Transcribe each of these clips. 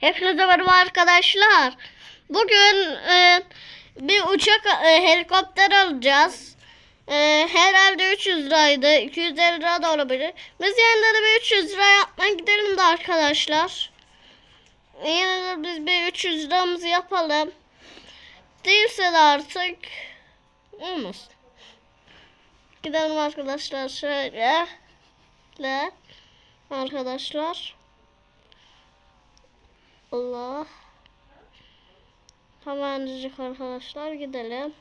Hepinize merhaba arkadaşlar. Bugün e, bir uçak e, helikopter alacağız. E, herhalde 300 liraydı. 250 lira da olabilir. Biz yanında da bir 300 lira yapmaya gidelim de arkadaşlar. Yine de biz bir 300 liramızı yapalım. Değilse de artık olmasın. Gidelim arkadaşlar şöyle. Le. Arkadaşlar. Allah. Hemencik arkadaşlar gidelim.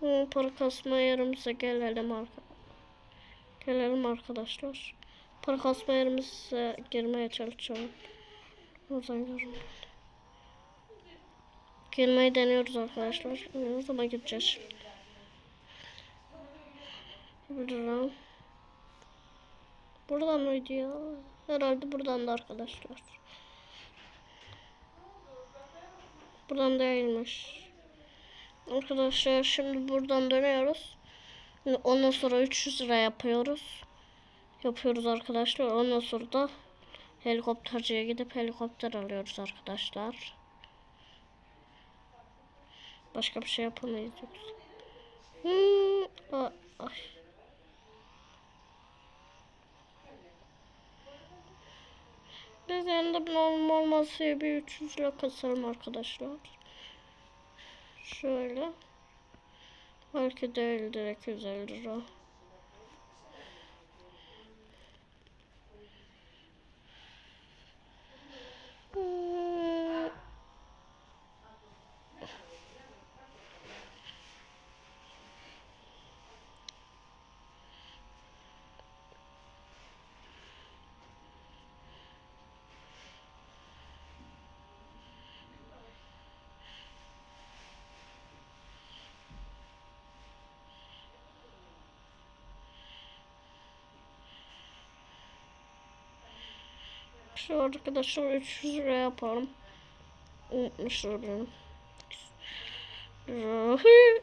Hı, Para kasma yerimize gelelim arka. Gelelim arkadaşlar. Para kasma yerimize girmeye çalışalım. Oradan görün. Girmeyi deniyoruz arkadaşlar. Ne zaman gideceğiz? Buradan. Buradan mıydı ya? Herhalde buradan da arkadaşlar. Buradan değilmiş. Arkadaşlar şimdi buradan dönüyoruz. Ondan sonra 300 lira yapıyoruz. Yapıyoruz arkadaşlar. Ondan sonra da helikopterciye gidip helikopter alıyoruz arkadaşlar. Başka bir şey yapamayız yoksa. Hmm, ay. Yanında normal masaya bir 300 lira kasarım arkadaşlar. Şöyle. Belki değil direkt 150 lira. Hmm. Şu arkadaşlar 300 lira yapalım. Unutmuşlar benim. Rahi.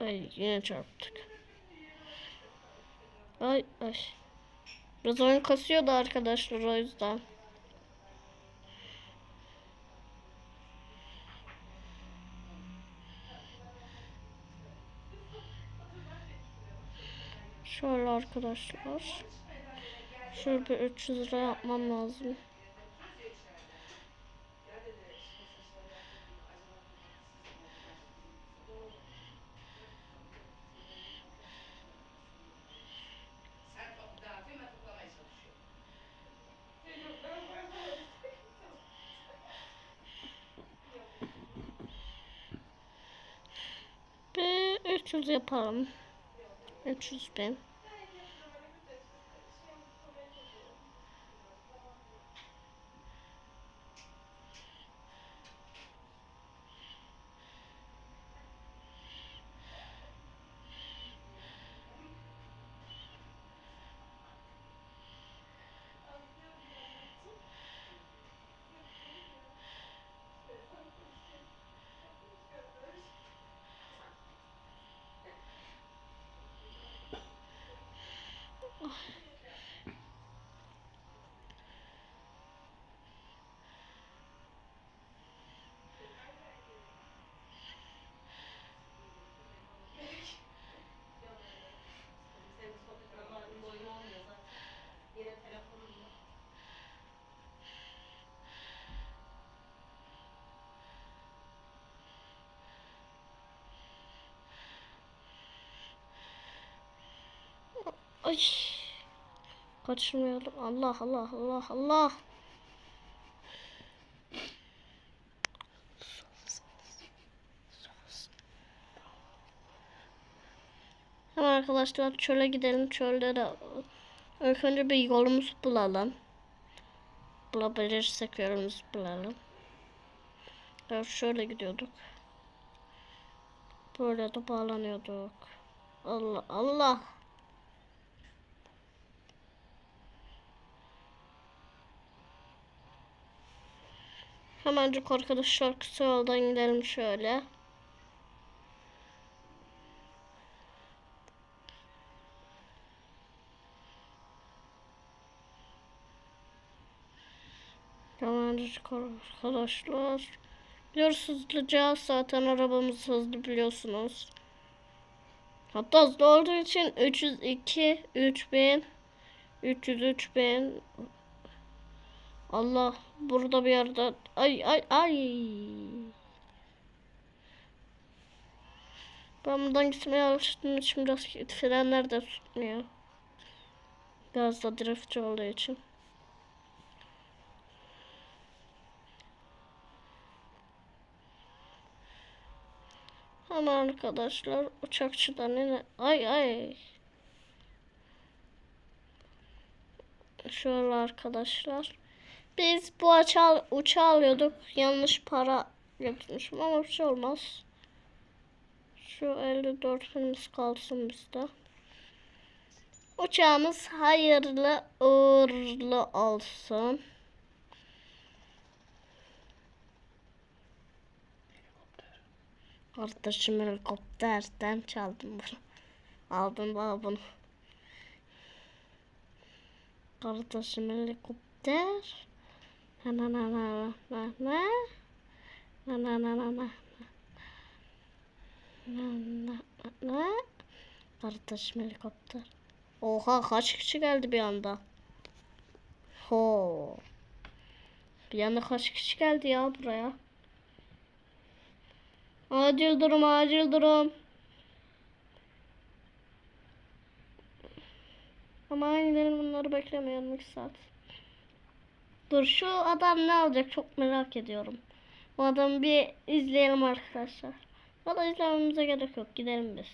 Ay yine çarptık. Ay ay. Biraz oyun kasıyordu arkadaşlar o yüzden. Şöyle arkadaşlar. Şöyle bir 300 lira yapmam lazım. Bir 300 yapalım. 300 bin. Ay. Kaçırmayalım. Allah Allah Allah Allah. Hemen arkadaşlar çöle gidelim. Çölde de ilk önce bir yolumuz bulalım. Bulabilirsek yolumuzu bulalım. Evet şöyle gidiyorduk. Böyle de bağlanıyorduk. Allah Allah. Hemencik arkadaşlar kısa yoldan gidelim şöyle. Hemencik arkadaşlar. Biliyoruz hızlıca zaten arabamız hızlı biliyorsunuz. Hatta hızlı olduğu için 302, 3000, 300, 3000 Allah burada bir yerde. Ay ay ay. Ben buradan gitmeye alıştığım için biraz frenler de tutmuyor. Biraz da driftçi olduğu için. Hemen arkadaşlar uçakçıdan yine ay ay. Şöyle arkadaşlar. Biz bu uçağı, uçağı alıyorduk. Yanlış para götürmüşüm ama bir şey olmaz. Şu 54 binimiz kalsın bizde. Uçağımız hayırlı uğurlu olsun. Kardeşim helikopterden çaldım bunu. Aldım bana bunu. Kardeşim helikopter. Na na na na na na. Na na na na na. Na na na. Kardeşim helikopter. Oha kaç kişi geldi bir anda. Ho. Bir anda kaç kişi geldi ya buraya. Acil durum, acil durum. Ama gidelim bunları beklemeyelim 2 saat. Dur şu adam ne alacak çok merak ediyorum. O adamı bir izleyelim arkadaşlar. Da izlememize gerek yok gidelim biz.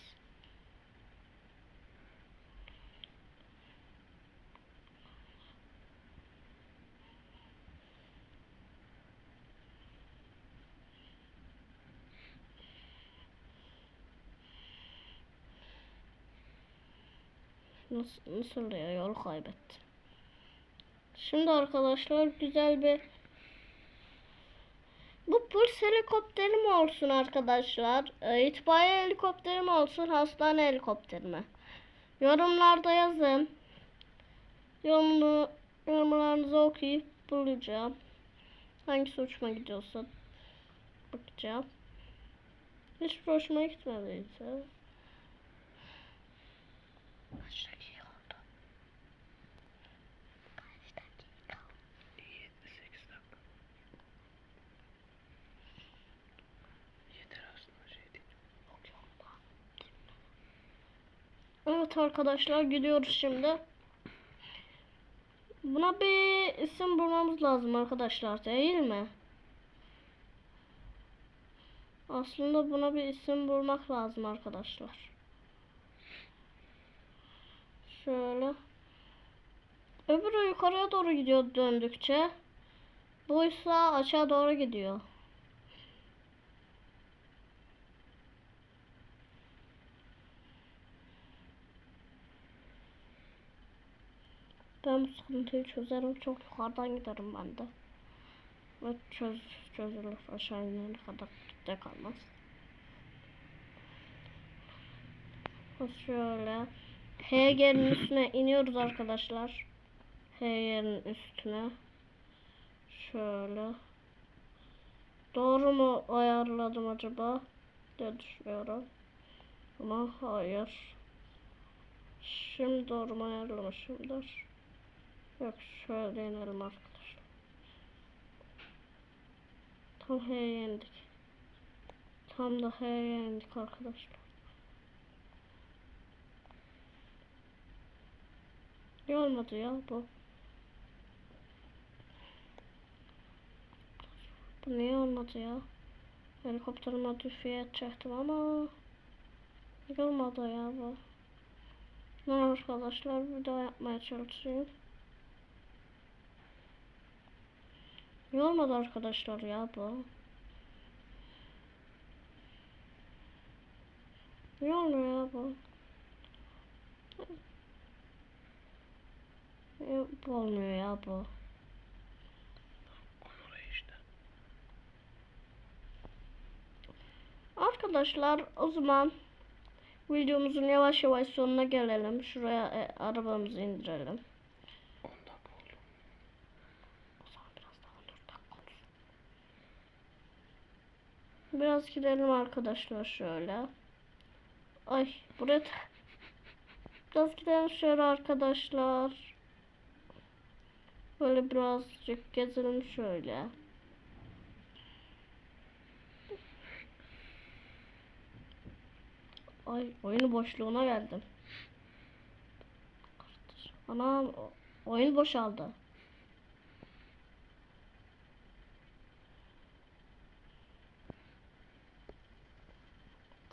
Nasıl, nasıl ya yol kaybetti. Şimdi arkadaşlar güzel bir bu polis helikopteri mi olsun arkadaşlar? E, itfaiye helikopteri mi olsun? Hastane helikopteri mi? Yorumlarda yazın. Yorumlu, yorumlarınızı okuyup bulacağım. Hangisi hoşuma gidiyorsa bakacağım. Hiç hoşuma gitmediyse. Kaç dakika oldu? Kaç dakika? 7-8 dakika. Yeter aslında şey değil. Evet arkadaşlar gidiyoruz şimdi. Buna bir isim bulmamız lazım arkadaşlar değil mi? Aslında buna bir isim bulmak lazım arkadaşlar. Şöyle. Öbürü yukarıya doğru gidiyor döndükçe. Bu ise aşağı doğru gidiyor. Ben bu sıkıntıyı çözerim. Çok yukarıdan giderim ben de. Ve çöz, çözülür. Aşağı inene kadar de kalmaz. Şöyle. Heger'in üstüne iniyoruz arkadaşlar. Heger'in üstüne. Şöyle. Doğru mu ayarladım acaba? diye düşünüyorum. Ama hayır. Şimdi doğru mu ayarlamışımdır? Yok şöyle inelim arkadaşlar. Tam H'ye indik. Tam da H'ye indik arkadaşlar. Olmadı ya bu? Bu niye olmadı ya? Helikopteri modifiye edecektim ama olmadı ya bu? Ben arkadaşlar bir daha yapmaya çalışayım. Niye olmadı arkadaşlar ya bu? Niye olmuyor ya bu? Niye olmuyor ya bu? Arkadaşlar o zaman videomuzun yavaş yavaş sonuna gelelim. Şuraya e, arabamızı indirelim. 10 dakika oldu. O zaman biraz daha dur. Biraz gidelim arkadaşlar şöyle. Ay buraya Biraz gidelim şöyle arkadaşlar. Böyle birazcık gezelim şöyle. Ay oyun boşluğuna geldim. Anam oyun boşaldı.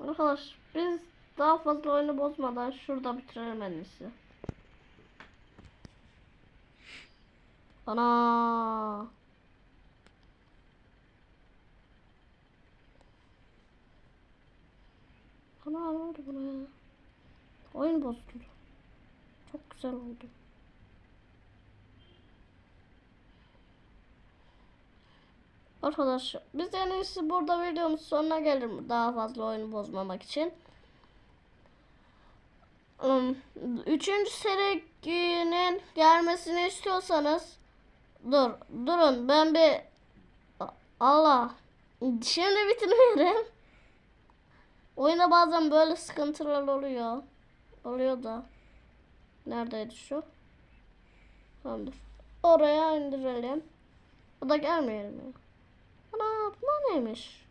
Arkadaş biz daha fazla oyunu bozmadan şurada bitirelim en iyisi. Ana. Ana ne oldu buna ya? Oyun bozuldu. Çok güzel oldu. Arkadaşlar biz en iyisi burada videomuz sonuna gelelim daha fazla oyunu bozmamak için. Um, Üçüncü serinin gelmesini istiyorsanız dur durun ben bir Allah şimdi bitirmeyelim. Oyunda bazen böyle sıkıntılar oluyor. Oluyor da. Neredeydi şu? Tamamdır. Oraya indirelim. O da gelmeyelim ya. Ana bunlar neymiş?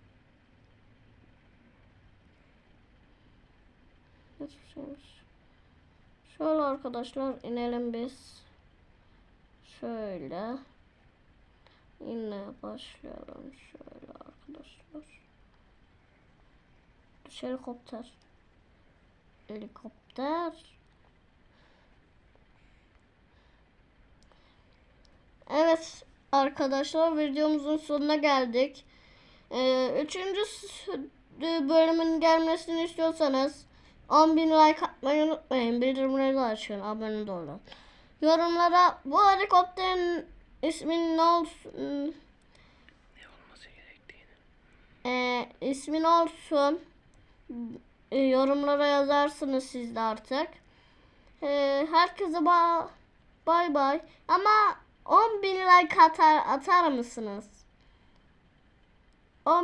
Hiçbir şeymiş. Şöyle arkadaşlar inelim biz. Şöyle. Yine başlayalım şöyle arkadaşlar. Düş helikopter. Helikopter. Evet arkadaşlar videomuzun sonuna geldik. Ee, üçüncü bölümün gelmesini istiyorsanız 10.000 like atmayı unutmayın. Bildirimleri de açın. Abone olun. Yorumlara bu helikopterin ismin ne olsun Ne olması gerektiğini. e, ismin olsun e, yorumlara yazarsınız siz de artık. E, herkese ba bay bay. Ama 10 bin like atar, atar mısınız?